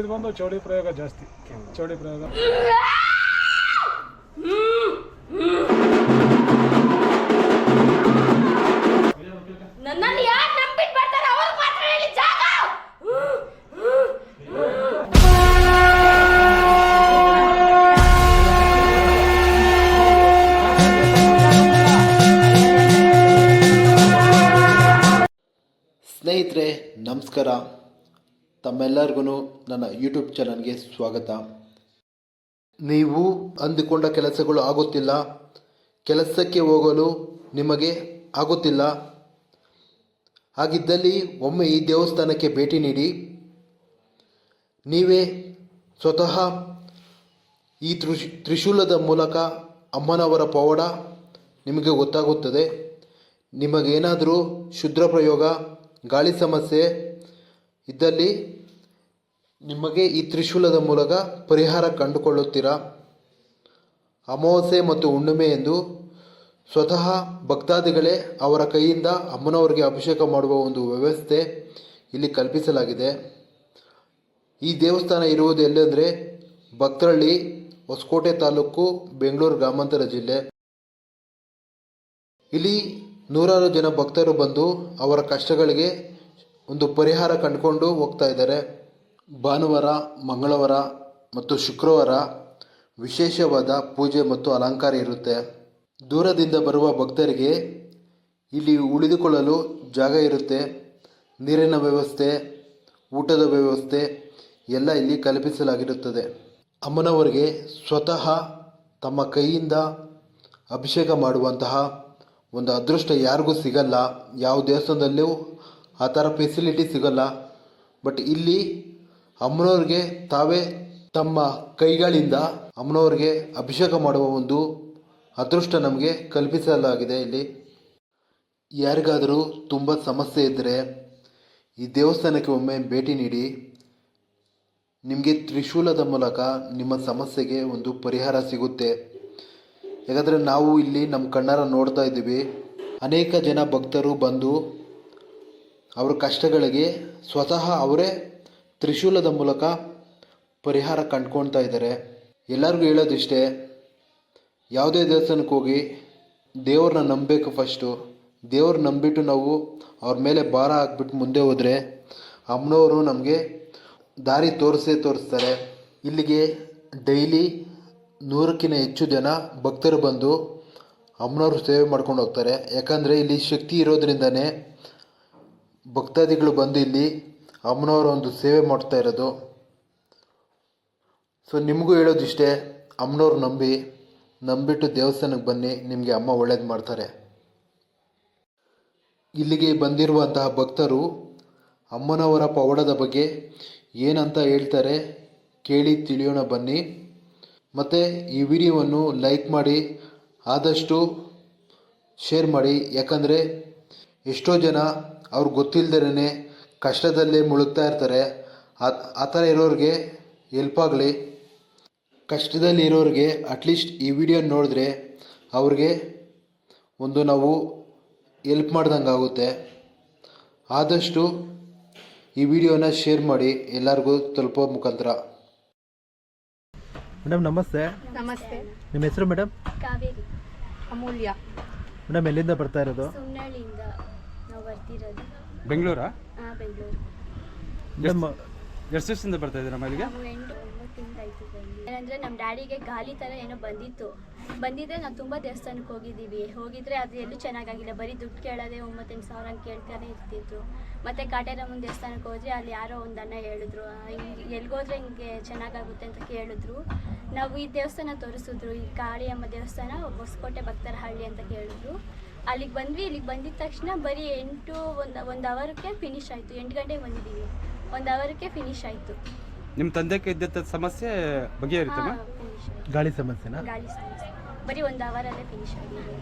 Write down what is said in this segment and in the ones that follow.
ಉಳಿದು ಬಂದು ಚೌಡಿ ಪ್ರಯೋಗ ಜಾಸ್ತಿ. ಚೌಡಿ ಪ್ರಯೋಗ. ಸ್ನೇಹಿತರೆ ನಮಸ್ಕಾರ. ತಮ್ಮೆಲ್ಲರಿಗೂ ನನ್ನ ಯೂಟ್ಯೂಬ್ ಚಾನಲ್ಗೆ ಸ್ವಾಗತ. ನೀವು ಅಂದುಕೊಂಡ ಕೆಲಸಗಳು ಆಗುತ್ತಿಲ್ಲ. ಕೆಲಸಕ್ಕೆ ಹೋಗಲು ನಿಮಗೆ ಆಗುತ್ತಿಲ್ಲ. ಹಾಗಿದ್ದಲ್ಲಿ ಒಮ್ಮೆ ಈ ದೇವಸ್ಥಾನಕ್ಕೆ ಭೇಟಿ ನೀಡಿ. ನೀವೇ ಸ್ವತಃ ಈ ತ್ರಿಶ್, ತ್ರಿಶೂಲದ ಮೂಲಕ ಅಮ್ಮನವರ ಪವಾಡ ನಿಮಗೆ ಗೊತ್ತಾಗುತ್ತದೆ. ನಿಮಗೇನಾದರೂ ಶುದ್ರ ಪ್ರಯೋಗ ಗಾಳಿ ಸಮಸ್ಯೆ ಇದ್ದಲ್ಲಿ ನಿಮಗೆ ಈ ತ್ರಿಶೂಲದ ಮೂಲಕ ಪರಿಹಾರ ಕಂಡುಕೊಳ್ಳುತ್ತೀರಾ? ಅಮಾವಾಸ್ಯೆ ಮತ್ತು ಹುಣ್ಣಿಮೆ ಎಂದು ಸ್ವತಃ ಭಕ್ತಾದಿಗಳೇ ಅವರ ಕೈಯಿಂದ ಅಮ್ಮನವರಿಗೆ ಅಭಿಷೇಕ ಮಾಡುವ ಒಂದು ವ್ಯವಸ್ಥೆ ಇಲ್ಲಿ ಕಲ್ಪಿಸಲಾಗಿದೆ. ಈ ದೇವಸ್ಥಾನ ಇರುವುದು ಎಲ್ಲೆಂದರೆ ಭಕ್ತರಳ್ಳಿ, ಹೊಸಕೋಟೆ ತಾಲೂಕು, ಬೆಂಗಳೂರು ಗ್ರಾಮಾಂತರ ಜಿಲ್ಲೆ. ಇಲ್ಲಿ ನೂರಾರು ಜನ ಭಕ್ತರು ಬಂದು ಅವರ ಕಷ್ಟಗಳಿಗೆ ಒಂದು ಪರಿಹಾರ ಕಂಡುಕೊಂಡು ಹೋಗ್ತಾ ಇದ್ದಾರೆ. ಭಾನುವಾರ, ಮಂಗಳವಾರ ಮತ್ತು ಶುಕ್ರವಾರ ವಿಶೇಷವಾದ ಪೂಜೆ ಮತ್ತು ಅಲಂಕಾರ ಇರುತ್ತೆ. ದೂರದಿಂದ ಬರುವ ಭಕ್ತರಿಗೆ ಇಲ್ಲಿ ಉಳಿದುಕೊಳ್ಳಲು ಜಾಗ ಇರುತ್ತೆ. ನೀರಿನ ವ್ಯವಸ್ಥೆ, ಊಟದ ವ್ಯವಸ್ಥೆ ಎಲ್ಲ ಇಲ್ಲಿ ಕಲ್ಪಿಸಲಾಗಿರುತ್ತದೆ. ಅಮ್ಮನವರಿಗೆ ಸ್ವತಃ ತಮ್ಮ ಕೈಯಿಂದ ಅಭಿಷೇಕ ಮಾಡುವಂತಹ ಒಂದು ಅದೃಷ್ಟ ಯಾರಿಗೂ ಸಿಗಲ್ಲ. ಯಾವ ದೇವಸ್ಥಾನದಲ್ಲೂ ಆ ಥರ ಫೆಸಿಲಿಟಿ ಸಿಗಲ್ಲ. ಬಟ್ ಇಲ್ಲಿ ಅಮ್ಮನವ್ರಿಗೆ ತಾವೇ ತಮ್ಮ ಕೈಗಳಿಂದ ಅಮ್ಮನವ್ರಿಗೆ ಅಭಿಷೇಕ ಮಾಡುವ ಒಂದು ಅದೃಷ್ಟ ನಮಗೆ ಕಲ್ಪಿಸಲಾಗಿದೆ ಇಲ್ಲಿ. ಯಾರಿಗಾದರೂ ತುಂಬ ಸಮಸ್ಯೆ ಇದ್ದರೆ ಈ ದೇವಸ್ಥಾನಕ್ಕೆ ಒಮ್ಮೆ ಭೇಟಿ ನೀಡಿ. ನಿಮಗೆ ತ್ರಿಶೂಲದ ಮೂಲಕ ನಿಮ್ಮ ಸಮಸ್ಯೆಗೆ ಒಂದು ಪರಿಹಾರ ಸಿಗುತ್ತೆ. ಯಾಕಂದರೆ ನಾವು ಇಲ್ಲಿ ನಮ್ಮ ಕಣ್ಣಾರ ನೋಡ್ತಾ ಇದ್ದೀವಿ. ಅನೇಕ ಜನ ಭಕ್ತರು ಬಂದು ಅವ್ರ ಕಷ್ಟಗಳಿಗೆ ಸ್ವತಃ ಅವರೇ ತ್ರಿಶೂಲದ ಮೂಲಕ ಪರಿಹಾರ ಕಂಡ್ಕೊಳ್ತಾ ಇದ್ದಾರೆ. ಎಲ್ಲರಿಗೂ ಹೇಳೋದಿಷ್ಟೇ, ಯಾವುದೇ ದೇವಸ್ಥಾನಕ್ಕೆ ಹೋಗಿ ದೇವ್ರನ್ನ ನಂಬಬೇಕು ಫಸ್ಟು ದೇವ್ರ ನಂಬಿಟ್ಟು ನಾವು ಅವ್ರ ಮೇಲೆ ಭಾರ ಹಾಕ್ಬಿಟ್ಟು ಮುಂದೆ ಹೋದರೆ ಅಮ್ಮನವರು ನಮಗೆ ದಾರಿ ತೋರಿಸೇ ತೋರಿಸ್ತಾರೆ. ಇಲ್ಲಿಗೆ ಡೈಲಿ ನೂರಕ್ಕಿಂತ ಹೆಚ್ಚು ಜನ ಭಕ್ತರು ಬಂದು ಅಮ್ಮನವರು ಸೇವೆ ಮಾಡ್ಕೊಂಡು ಹೋಗ್ತಾರೆ. ಯಾಕಂದರೆ ಇಲ್ಲಿ ಶಕ್ತಿ ಇರೋದ್ರಿಂದನೇ ಭಕ್ತಾದಿಗಳು ಬಂದು ಇಲ್ಲಿ ಅಮ್ಮನವರ ಒಂದು ಸೇವೆ ಮಾಡ್ತಾ ಇರೋದು. ಸೊ ನಿಮಗೂ ಹೇಳೋದಿಷ್ಟೇ ಅಮ್ಮನವ್ರು ನಂಬಿ, ನಂಬಿಟ್ಟು ದೇವಸ್ಥಾನಕ್ಕೆ ಬನ್ನಿ, ನಿಮಗೆ ಅಮ್ಮ ಒಳ್ಳೇದು ಮಾಡ್ತಾರೆ. ಇಲ್ಲಿಗೆ ಬಂದಿರುವಂತಹ ಭಕ್ತರು ಅಮ್ಮನವರ ಪವಾಡದ ಬಗ್ಗೆ ಏನಂತ ಹೇಳ್ತಾರೆ ಕೇಳಿ ತಿಳಿಯೋಣ ಬನ್ನಿ. ಮತ್ತು ಈ ವಿಡಿಯೋವನ್ನು ಲೈಕ್ ಮಾಡಿ, ಆದಷ್ಟು ಶೇರ್ ಮಾಡಿ. ಯಾಕಂದರೆ ಎಷ್ಟೋ ಜನ ಅವ್ರಿಗೆ ಗೊತ್ತಿಲ್ಲದೇ ಕಷ್ಟದಲ್ಲೇ ಮುಳುಗ್ತಾ ಇರ್ತಾರೆ. ಆ ಆ ಥರ ಇರೋರಿಗೆ ಹೆಲ್ಪ್ ಆಗಲಿ. ಕಷ್ಟದಲ್ಲಿ ಇರೋರಿಗೆ ಅಟ್ಲೀಸ್ಟ್ ಈ ವಿಡಿಯೋ ನೋಡಿದ್ರೆ ಅವ್ರಿಗೆ ಒಂದು ನಾವು ಎಲ್ಪ್ ಮಾಡ್ದಂಗೆ ಆಗುತ್ತೆ. ಆದಷ್ಟು ಈ ವಿಡಿಯೋನ ಶೇರ್ ಮಾಡಿ ಎಲ್ಲರಿಗೂ ತಲುಪೋ ಮುಖಾಂತರ. ಮೇಡಮ್ ನಮಸ್ತೆ. ನಮಸ್ತೆ. ನಿಮ್ಮ ಹೆಸರು ಮೇಡಮ್ ಕಾವೇರಿ. ಅಮೂಲ್ಯ. ಮೇಡಮ್ ಎಲ್ಲಿಂದ ಬರ್ತಾ ಇರೋದು? ಬರ್ತಿರೋದು. ಬೆಂಗಳೂರಾ? ಹಾಂ ಬೆಂಗಳೂರು. ನಮ್ಮ ಎಷ್ಟು ದಿವಸದಿಂದ ಬರ್ತಾ ಇದ್ದೀರಾ ಇಲ್ಲಿಗೆ ನಾವು ಎಂಟು ಒಂಬತ್ತು ತಿಂಗಳಾಯ್ತು ಬಂದು ಏನಂದರೆ ನಮ್ಮ ಡ್ಯಾಡಿಗೆ ಗಾಲಿ ತರ ಏನೋ ಬಂದಿತ್ತು. ಬಂದಿದ್ರೆ ನಾವು ತುಂಬಾ ದೇವಸ್ಥಾನಕ್ಕೆ ಹೋಗಿದ್ದೀವಿ. ಹೋಗಿದ್ರೆ ಅದು ಎಲ್ಲೂ ಚೆನ್ನಾಗಾಗಿಲ್ಲ. ಬರೀ ದುಡ್ಡು ಕೇಳೋದೇ ಒಂಬತ್ತೆಂಟು ಸಾವಿರ ಅಂತ ಕೇಳ್ತಾನೆ ಇರ್ತಿದ್ರು. ಮತ್ತೆ ಕಾಟೇರಮ್ಮನ ದೇವಸ್ಥಾನಕ್ಕೆ ಹೋದ್ರೆ ಅಲ್ಲಿ ಯಾರೋ ಒಂದು ಅಣ್ಣ ಹೇಳಿದ್ರು ಹಿಂಗೆ ಎಲ್ಗೋದ್ರೆ ಹಿಂಗೆ ಚೆನ್ನಾಗಾಗುತ್ತೆ ಅಂತ ಕೇಳಿದ್ರು. ನಾವು ಈ ದೇವಸ್ಥಾನ ತೋರಿಸಿದ್ರು. ಈ ಕಾಳಿಯಮ್ಮ ದೇವಸ್ಥಾನ ಹೊಸಕೋಟೆ ಭಕ್ತರ ಹಳ್ಳಿ ಅಂತ ಕೇಳಿದ್ರು. ಅಲ್ಲಿಗೆ ಬಂದ್ವಿ. ಇಲ್ಲಿಗೆ ಬಂದಿದ ತಕ್ಷಣ ಬರೀ ಎಂಟು ಒಂದು ಒಂದು ಅವರ್ಗೆ ಫಿನಿಶ್ ಆಯಿತು. ಎಂಟು ಗಂಟೆಗೆ ಬಂದಿದ್ದೀವಿ. ಒಂದು ಅವರ್ಗೆ ಫಿನಿಶ್ ಆಯಿತು. ನಿಮ್ಮ ತಂದೆಗೆ ಇದ್ದಂಥ ಸಮಸ್ಯೆ ಬಗೆಹರಿತಮ್ಮ ಗಾಳಿ ಸಮಸ್ಯೆನಾ? ಗಾಳಿ ಸಮಸ್ಯೆ. ಬರೀ ಒಂದು ಅವರಲ್ಲೇ ಫಿನಿಶ್ ಆಗಿದೆ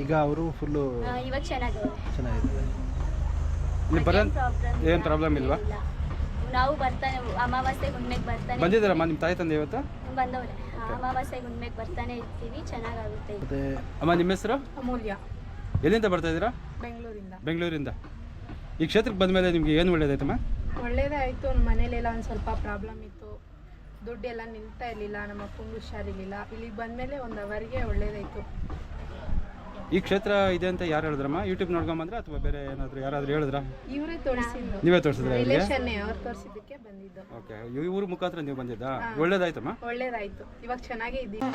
ಈಗ ಅವರು ಫುಲ್ಲು ಇವಾಗ ಚೆನ್ನಾಗಿದೆ ಚೆನ್ನಾಗಿದೆ ಇಲ್ಲಿ. ಬರ ಏನು ಪ್ರಾಬ್ಲಮ್ ಇಲ್ವಾ? ನಾವು ಬರ್ತಾನೆ ಅಮಾವಾಸ್ಯೆ ಹುಣ್ಮೆಗೆ ಬರ್ತಾನೆ ಬಂದಿದ್ದಾರಮ್ಮ ನಿಮ್ಮ ತಾಯಿ ತಂದೆ ಇವತ್ತು? ಬಂದವ್ರೆ. ಅಮಾವಾಸ್ಯೆ ಹುಣ್ಮೆಗೆ ಬರ್ತಾನೆ ಇರ್ತೀವಿ. ಚೆನ್ನಾಗಾಗುತ್ತೆ. ಅಮ್ಮ ನಿಮ್ಮ ಹೆಸರು? ಅಮೂಲ್ಯ. ಎಲ್ಲಿಂದ ಬರ್ತಾ ಇದ್ದೀರಾ? ಬೆಂಗಳೂರಿಂದ. ಬೆಂಗಳೂರಿಂದ. ಈ ಕ್ಷೇತ್ರಕ್ಕೆ ಬಂದ ಮೇಲೆ ನಿಮಗೆ ಏನು ಒಳ್ಳೇದಾಯ್ತಮ್ಮ? ಒಳ್ಳೇದೇ ಆಯಿತು. ಮನೇಲೆಲ್ಲ ಒಂದು ಸ್ವಲ್ಪ ಪ್ರಾಬ್ಲಮ್ ಇತ್ತು. ದುಡ್ಡೆಲ್ಲ ನಿಲ್ತಾ ಇರಲಿಲ್ಲ. ನಮ್ಮ ಅಪ್ಪಂಗೆ ಹುಷಾರಿರಲಿಲ್ಲ. ಇಲ್ಲಿಗೆ ಬಂದಮೇಲೆ ಒಂದು ಅವರಿಗೆ ಒಳ್ಳೇದಾಯಿತು. ಈ ಕ್ಷೇತ್ರ ಇದೆ ಅಂತ ಯಾರು ಹೇಳಿದ್ರಮ್ಮ? ಯೂಟ್ಯೂಬ್ ನೋಡ್ಕೊಂಬಂದ್ರೆ ಅಥವಾ ಬೇರೆ ಏನಾದರೂ ಯಾರಾದರೂ ಹೇಳಿದ್ರಾ? ಇವರೇ ತೋರಿಸಿದ್ದು. ನೀವೇ ತೋರಿಸಿದ್ರೆ ರಿಲೇಷನ್ನೇ ಅವ್ರು ತೋರಿಸಿದ್ದಕ್ಕೆ ಬಂದಿದ್ದು. ಓಕೆ ಇವ್ರ ಮುಖಾಂತರ ನೀವು ಬಂದಿದ್ದಾ? ಒಳ್ಳೇದಾಯ್ತಮ್ಮ? ಒಳ್ಳೇದಾಯ್ತು. ಇವಾಗ ಚೆನ್ನಾಗೇ ಇದ್ದೀವಿ.